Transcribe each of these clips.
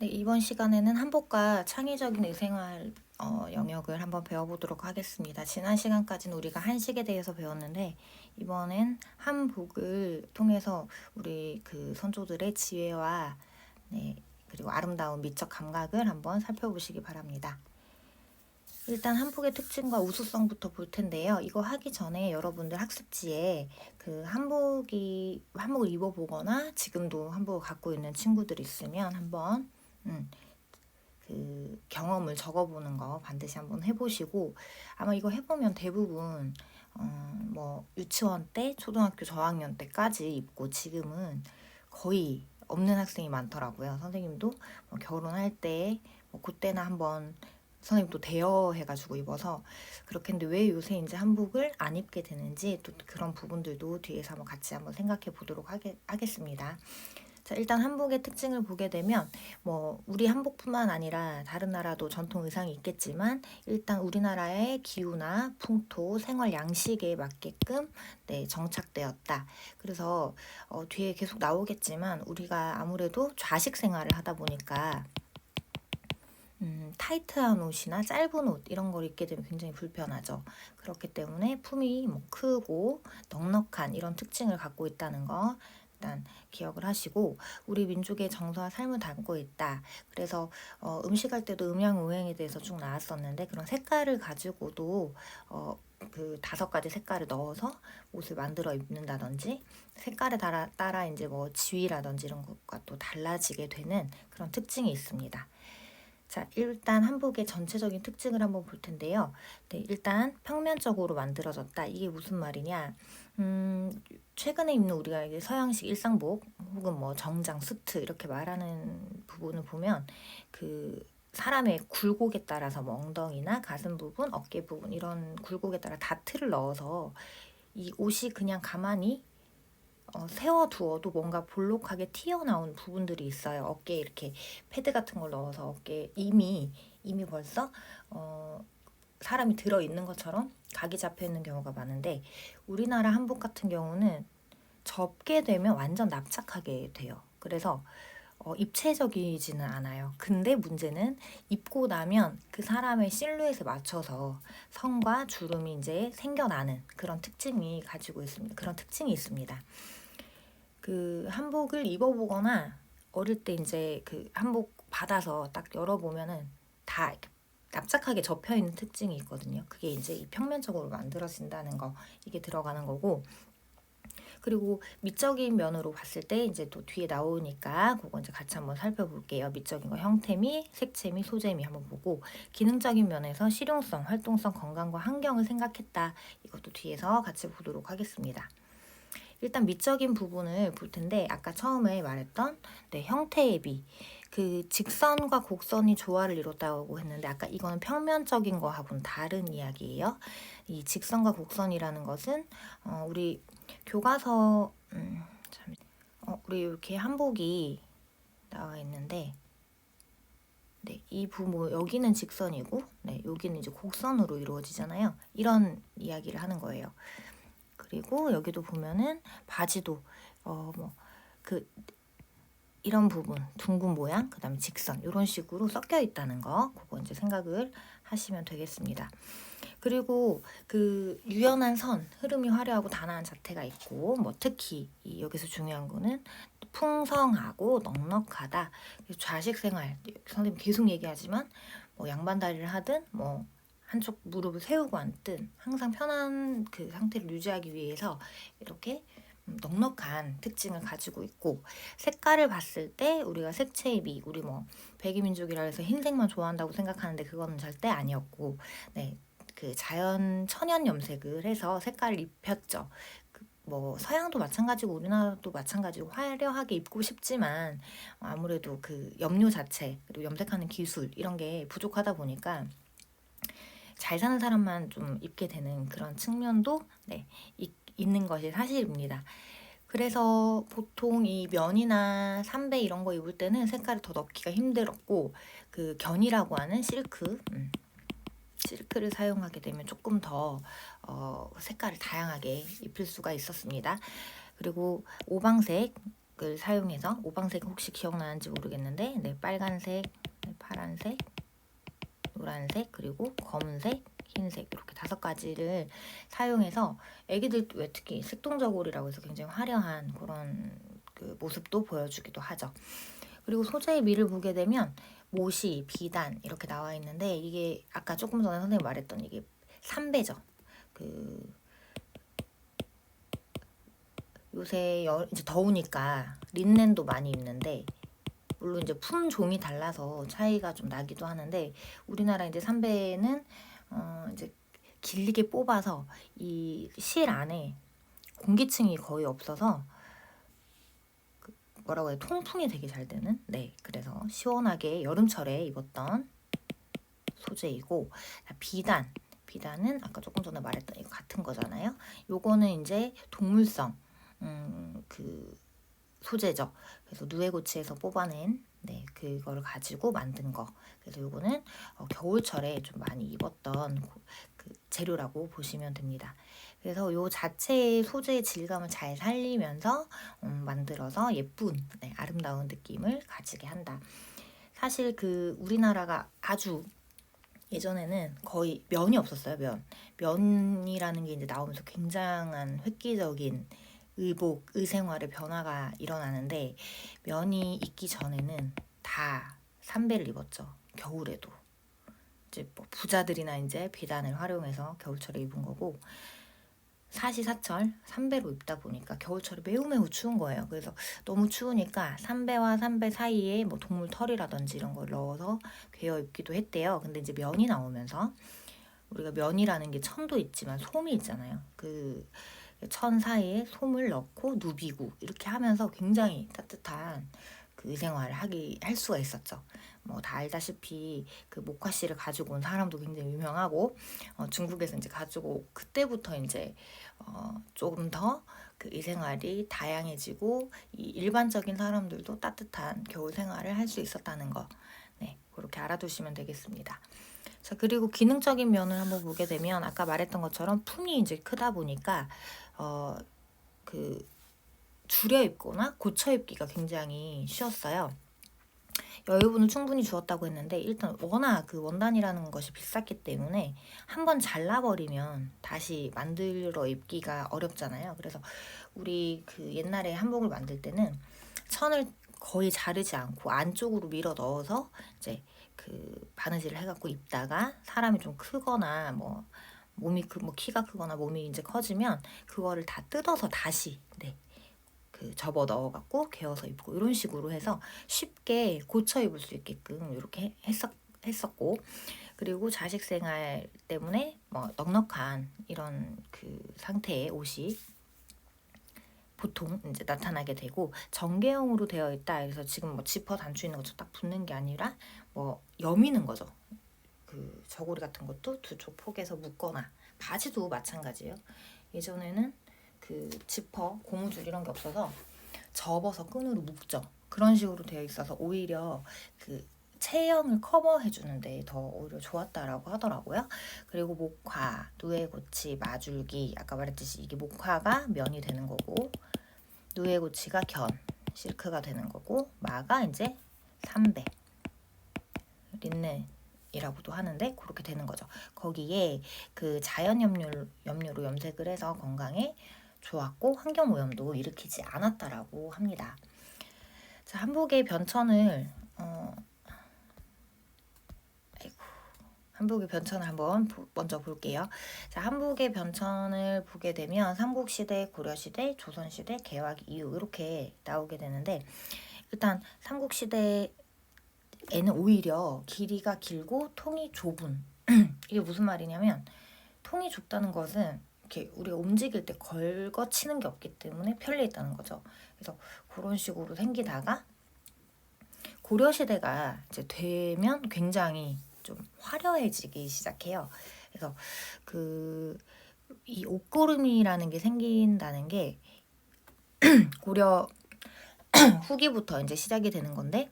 네, 이번 시간에는 한복과 창의적인 의생활 어, 영역을 한번 배워보도록 하겠습니다. 지난 시간까지는 우리가 한식에 대해서 배웠는데 이번엔 한복을 통해서 우리 그 선조들의 지혜와 네, 그리고 아름다운 미적 감각을 한번 살펴보시기 바랍니다. 일단 한복의 특징과 우수성부터 볼 텐데요. 이거 하기 전에 여러분들 학습지에 그 한복이 한복을 입어보거나 지금도 한복을 갖고 있는 친구들 있으면 한번 음, 그 경험을 적어보는 거 반드시 한번 해보시고 아마 이거 해보면 대부분 어, 뭐 유치원 때 초등학교 저학년 때까지 입고 지금은 거의 없는 학생이 많더라고요. 선생님도 뭐 결혼할 때 뭐 그때나 한번 선생님도 대여해가지고 입어서 그렇게 했는데 왜 요새 이제 한복을 안 입게 되는지 또 그런 부분들도 뒤에서 한번 같이 한번 생각해 보도록 하겠, 하겠습니다. 자, 일단 한복의 특징을 보게 되면 뭐 우리 한복뿐만 아니라 다른 나라도 전통 의상이 있겠지만 일단 우리나라의 기후나 풍토, 생활 양식에 맞게끔 네, 정착되었다. 그래서 어, 뒤에 계속 나오겠지만 우리가 아무래도 좌식 생활을 하다 보니까 음, 타이트한 옷이나 짧은 옷 이런 걸 입게 되면 굉장히 불편하죠. 그렇기 때문에 품이 뭐 크고 넉넉한 이런 특징을 갖고 있다는 거 일단 기억을 하시고 우리 민족의 정서와 삶을 담고 있다. 그래서 어, 음식할 때도 음양 오행에 대해서 쭉 나왔었는데 그런 색깔을 가지고도 어, 그 다섯 가지 색깔을 넣어서 옷을 만들어 입는다든지 색깔에 따라 따라 이제 뭐 지위라든지 이런 것과 또 달라지게 되는 그런 특징이 있습니다. 자, 일단 한복의 전체적인 특징을 한번 볼 텐데요. 네, 일단 평면적으로 만들어졌다. 이게 무슨 말이냐? 음, 최근에 입는 우리가 이게 서양식 일상복 혹은 뭐 정장, 수트 이렇게 말하는 부분을 보면 그 사람의 굴곡에 따라서 뭐 엉덩이나 가슴 부분, 어깨 부분 이런 굴곡에 따라 다트를 넣어서 이 옷이 그냥 가만히 어, 세워두어도 뭔가 볼록하게 튀어나온 부분들이 있어요. 어깨에 이렇게 패드 같은 걸 넣어서 어깨 이미 이미 벌써 어, 사람이 들어 있는 것처럼 각이 잡혀 있는 경우가 많은데 우리나라 한복 같은 경우는 접게 되면 완전 납작하게 돼요. 그래서 어, 입체적이지는 않아요. 근데 문제는 입고 나면 그 사람의 실루엣에 맞춰서 성과 주름이 이제 생겨나는 그런 특징이 가지고 있습니다. 그런 특징이 있습니다. 그 한복을 입어보거나 어릴 때 이제 그 한복 받아서 딱 열어보면은 다 납작하게 접혀 있는 특징이 있거든요. 그게 이제 이 평면적으로 만들어진다는 거 이게 들어가는 거고 그리고 미적인 면으로 봤을 때 이제 또 뒤에 나오니까 그거 이제 같이 한번 살펴볼게요. 미적인 거 형태 미, 색채 미, 소재 미 한번 보고 기능적인 면에서 실용성, 활동성, 건강과 환경을 생각했다. 이것도 뒤에서 같이 보도록 하겠습니다. 일단 미적인 부분을 볼 텐데 아까 처음에 말했던 네, 형태의 비. 그 직선과 곡선이 조화를 이뤘다고 했는데 아까 이거는 평면적인 거하고는 다른 이야기예요. 이 직선과 곡선이라는 것은 어, 우리 교과서 음, 참, 어, 우리 이렇게 한복이 나와 있는데 네, 이 부분 여기는 직선이고 네, 여기는 이제 곡선으로 이루어지잖아요. 이런 이야기를 하는 거예요. 그리고 여기도 보면은 바지도 어 뭐 그 이런 부분 둥근 모양 그다음에 직선 이런 식으로 섞여 있다는 거 그거 이제 생각을 하시면 되겠습니다. 그리고 그 유연한 선 흐름이 화려하고 단아한 자태가 있고 뭐 특히 이 여기서 중요한 거는 풍성하고 넉넉하다 좌식 생활 선생님 계속 얘기하지만 뭐 양반 다리를 하든 뭐 한쪽 무릎을 세우고 앉든 항상 편한 그 상태를 유지하기 위해서 이렇게 음, 넉넉한 특징을 가지고 있고 색깔을 봤을 때 우리가 색채입이 우리 뭐 백이민족이라 해서 흰색만 좋아한다고 생각하는데 그거는 절대 아니었고 네. 그 자연 천연 염색을 해서 색깔을 입혔죠. 그 뭐 서양도 마찬가지고 우리나라도 마찬가지고 화려하게 입고 싶지만 아무래도 그 염료 자체 그리고 염색하는 기술 이런 게 부족하다 보니까 잘 사는 사람만 좀 입게 되는 그런 측면도 네, 이, 있는 것이 사실입니다. 그래서 보통 이 면이나 삼배 이런 거 입을 때는 색깔을 더 넣기가 힘들었고 그 견이라고 하는 실크 음, 실크를 사용하게 되면 조금 더 어, 색깔을 다양하게 입힐 수가 있었습니다. 그리고 오방색 오방색을 사용해서 오방색 혹시 기억나는지 모르겠는데 네, 빨간색, 네, 파란색, 노란색 그리고 검은색, 흰색 이렇게 다섯 가지를 사용해서 애기들 왜 특히 색동저고리라고 해서 굉장히 화려한 그런 그 모습도 보여주기도 하죠. 그리고 소재의 미를 보게 되면 모시, 비단 이렇게 나와 있는데 이게 아까 조금 전에 선생님 말했던 이게 삼배죠. 그 요새 여, 이제 더우니까 린넨도 많이 입는데 물론 이제 품종이 달라서 차이가 좀 나기도 하는데 우리나라 이제 삼배는 어 이제 길게 뽑아서 이 실 안에 공기층이 거의 없어서 그 뭐라고 해야 통풍이 되게 잘 되는? 네. 그래서 시원하게 여름철에 입었던 소재이고 비단. 비단은 아까 조금 전에 말했던 이거 같은 거잖아요. 요거는 이제 동물성 음, 그 소재죠. 그래서 누에고치에서 뽑아낸 네, 그거를 가지고 만든 거. 그래서 요거는 어, 겨울철에 좀 많이 입었던 고- 그 재료라고 보시면 됩니다. 그래서 요 자체의 소재의 질감을 잘 살리면서 음, 만들어서 예쁜 네, 아름다운 느낌을 가지게 한다. 사실 그 우리나라가 아주 예전에는 거의 면이 없었어요. 면 면이라는 게 이제 나오면서 굉장한 획기적인 의복, 의생활의 변화가 일어나는데 면이 있기 전에는 다 삼배를 입었죠. 겨울에도. 이제 뭐 부자들이나 이제 비단을 활용해서 겨울철에 입은 거고 사시사철 삼배로 입다 보니까 겨울철에 매우 매우 추운 거예요. 그래서 너무 추우니까 삼배와 삼배 사이에 뭐 동물 털이라든지 이런 걸 넣어서 괴어 입기도 했대요. 근데 이제 면이 나오면서 우리가 면이라는 게 천도 있지만 솜이 있잖아요. 그 천 사이에 솜을 넣고 누비고 이렇게 하면서 굉장히 따뜻한 그 의생활을 하기 할 수가 있었죠. 뭐 다 알다시피 그 모카 씨를 가지고 온 사람도 굉장히 유명하고 어, 중국에서 이제 가지고 그때부터 이제 어, 조금 더그 의생활이 다양해지고 이 일반적인 사람들도 따뜻한 겨울 생활을 할 수 있었다는 거, 네 그렇게 알아두시면 되겠습니다. 자 그리고 기능적인 면을 한번 보게 되면 아까 말했던 것처럼 품이 이제 크다 보니까 어 그 줄여 입거나 고쳐 입기가 굉장히 쉬웠어요. 여유분을 충분히 주었다고 했는데 일단 워낙 그 원단이라는 것이 비쌌기 때문에 한번 잘라버리면 다시 만들어 입기가 어렵잖아요. 그래서 우리 그 옛날에 한복을 만들 때는 천을 거의 자르지 않고 안쪽으로 밀어 넣어서 이제 그 바느질을 해갖고 입다가 사람이 좀 크거나 뭐 몸이 그 뭐 키가 크거나 몸이 이제 커지면 그거를 다 뜯어서 다시 네. 그 접어 넣어갖고 개어서 입고 이런 식으로 해서 쉽게 고쳐 입을 수 있게끔 이렇게 했었 했었고 그리고 자식 생활 때문에 뭐 넉넉한 이런 그 상태의 옷이 보통 이제 나타나게 되고 전개형으로 되어 있다. 그래서 지금 뭐 지퍼 단추 있는 것처럼 딱 붙는 게 아니라 뭐 여미는 거죠. 그 저고리 같은 것도 두 쪽 폭에서 묶거나 바지도 마찬가지예요. 예전에는 그 지퍼 고무줄 이런 게 없어서 접어서 끈으로 묶죠. 그런 식으로 되어 있어서 오히려 그 체형을 커버해 주는데 더 오히려 좋았다라고 하더라고요. 그리고 목화, 누에고치, 마줄기 아까 말했듯이 이게 목화가 면이 되는 거고 누에고치가 견, 실크가 되는 거고 마가 이제 삼배, 린넨 이라고도 하는데 그렇게 되는 거죠. 거기에 그 자연 염료 염료로 염색을 해서 건강에 좋았고 환경 오염도 일으키지 않았다라고 합니다. 자 한복의 변천을 어, 한복의 변천을 한번 보- 먼저 볼게요. 자 한복의 변천을 보게 되면 삼국시대, 고려시대, 조선시대, 개화기 이후 이렇게 나오게 되는데 일단 삼국시대 에는 오히려 길이가 길고 통이 좁은 이게 무슨 말이냐면 통이 좁다는 것은 이렇게 우리가 움직일 때 걸거치는 게 없기 때문에 편리했다는 거죠. 그래서 그런 식으로 생기다가 고려 시대가 이제 되면 굉장히 좀 화려해지기 시작해요. 그래서 그 이 옷고름이라는 게 생긴다는 게 고려 후기부터 이제 시작이 되는 건데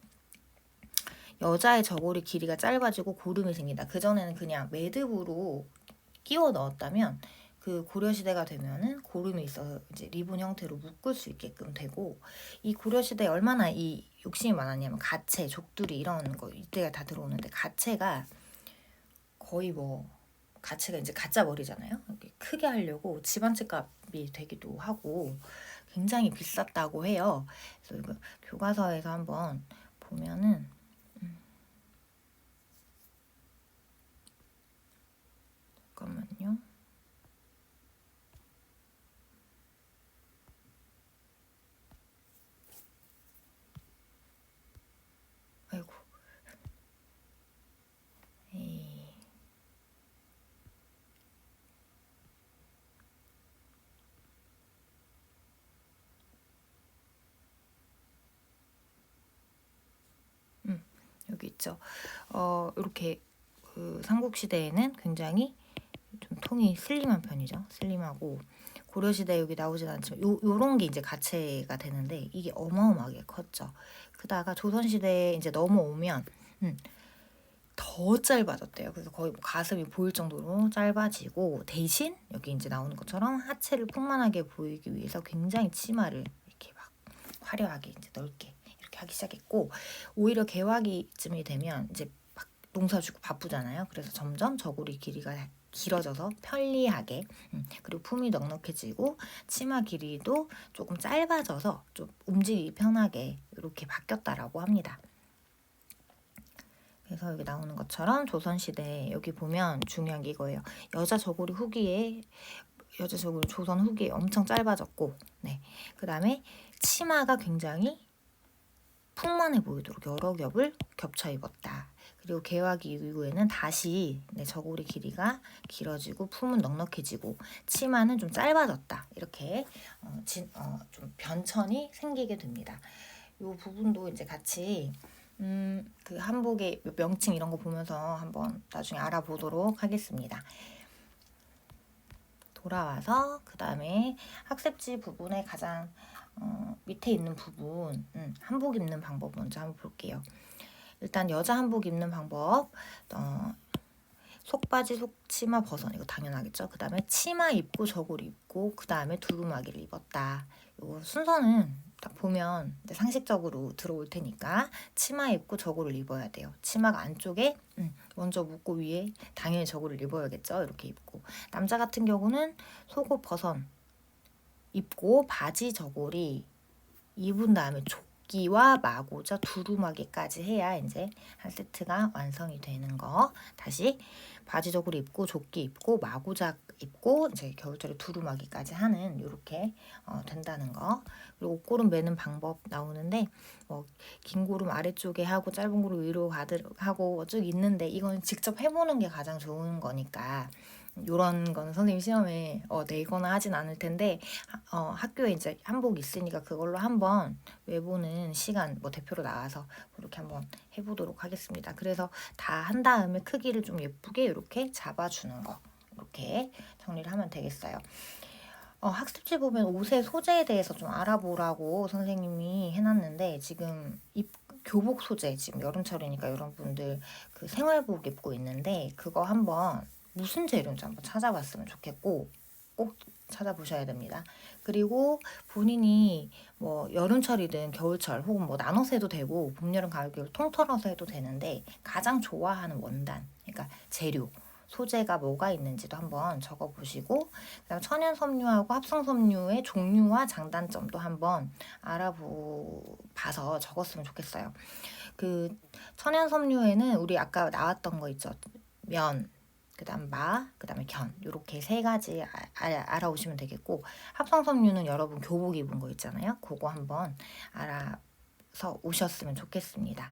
여자의 저고리 길이가 짧아지고 고름이 생긴다. 그 전에는 그냥 매듭으로 끼워 넣었다면 그 고려 시대가 되면은 고름이 있어서 이제 리본 형태로 묶을 수 있게끔 되고 이 고려 시대에 얼마나 이 욕심이 많았냐면 가채, 족두리 이런 거 이때가 다 들어오는데 가채가 거의 뭐 가채가 이제 가짜 머리잖아요. 크게 하려고 집안채 값이 되기도 하고 굉장히 비쌌다고 해요. 그래서 이거 교과서에서 한번 보면은 음. 잠깐만요. 아이고. 에이. 음, 여기 있죠. 어, 이렇게 그 삼국시대에는 굉장히 좀 통이 슬림한 편이죠. 슬림하고 고려시대 여기 나오진 않지만 요, 요런 게 이제 가체가 되는데 이게 어마어마하게 컸죠. 그다가 조선시대에 이제 넘어오면 음, 더 짧아졌대요. 그래서 거의 뭐 가슴이 보일 정도로 짧아지고 대신 여기 이제 나오는 것처럼 하체를 풍만하게 보이기 위해서 굉장히 치마를 이렇게 막 화려하게 이제 넓게 하기 시작했고 오히려 개화기쯤이 되면 이제 막 농사 주고 바쁘잖아요. 그래서 점점 저고리 길이가 길어져서 편리하게 음, 그리고 품이 넉넉해지고 치마 길이도 조금 짧아져서 좀 움직이기 편하게 이렇게 바뀌었다라고 합니다. 그래서 여기 나오는 것처럼 조선시대 여기 보면 중요한 게 이거예요. 여자 저고리 후기에 여자 저고리 조선 후기에 엄청 짧아졌고 네. 그 다음에 치마가 굉장히 풍만해 보이도록 여러 겹을 겹쳐 입었다. 그리고 개화기 이후에는 다시 네, 저고리 길이가 길어지고 품은 넉넉해지고 치마는 좀 짧아졌다. 이렇게 어, 진, 어, 좀 변천이 생기게 됩니다. 이 부분도 이제 같이 음, 그 한복의 명칭 이런 거 보면서 한번 나중에 알아보도록 하겠습니다. 돌아와서 그 다음에 학습지 부분에 가장 어, 밑에 있는 부분 음, 한복 입는 방법 먼저 한번 볼게요. 일단 여자 한복 입는 방법 어, 속바지, 속치마, 버선 이거 당연하겠죠. 그 다음에 치마 입고 저고리 입고 그 다음에 두루마기를 입었다. 이거 순서는 딱 보면 상식적으로 들어올 테니까 치마 입고 저고를 입어야 돼요. 치마가 안쪽에 음, 먼저 묶고 위에 당연히 저고를 입어야겠죠. 이렇게 입고 남자 같은 경우는 속옷 버선 입고 바지 저고리 입은 다음에 조끼와 마고자 두루마기까지 해야 이제 한 세트가 완성이 되는 거. 다시 바지 저고리 입고 조끼 입고 마고자 입고 이제 겨울철에 두루마기까지 하는 이렇게 어, 된다는 거. 그리고 옷고름 매는 방법 나오는데 뭐 긴 고름 아래쪽에 하고 짧은 고름 위로 가드 하고 쭉 있는데 이건 직접 해보는 게 가장 좋은 거니까 요런 거는 선생님 시험에 어, 내거나 하진 않을 텐데 어, 학교에 이제 한복 있으니까 그걸로 한번 외보는 시간 뭐 대표로 나와서 그렇게 한번 해보도록 하겠습니다. 그래서 다 한 다음에 크기를 좀 예쁘게 이렇게 잡아주는 거 이렇게 정리를 하면 되겠어요. 어, 학습지 보면 옷의 소재에 대해서 좀 알아보라고 선생님이 해놨는데 지금 입 교복 소재 지금 여름철이니까 여러분들 그 생활복 입고 있는데 그거 한번 무슨 재료인지 한번 찾아봤으면 좋겠고 꼭 찾아보셔야 됩니다. 그리고 본인이 뭐 여름철이든 겨울철 혹은 뭐 나눠서 해도 되고 봄, 여름, 가을, 겨울 통틀어서 해도 되는데 가장 좋아하는 원단, 그러니까 재료, 소재가 뭐가 있는지도 한번 적어보시고 그다음 천연 섬유하고 합성 섬유의 종류와 장단점도 한번 알아봐서 적었으면 좋겠어요. 그 천연 섬유에는 우리 아까 나왔던 거 있죠. 면, 그 다음 마, 그 다음에 견 이렇게 세 가지 아, 아, 알아 오시면 되겠고 합성 섬유는 여러분 교복 입은 거 있잖아요. 그거 한번 알아서 오셨으면 좋겠습니다.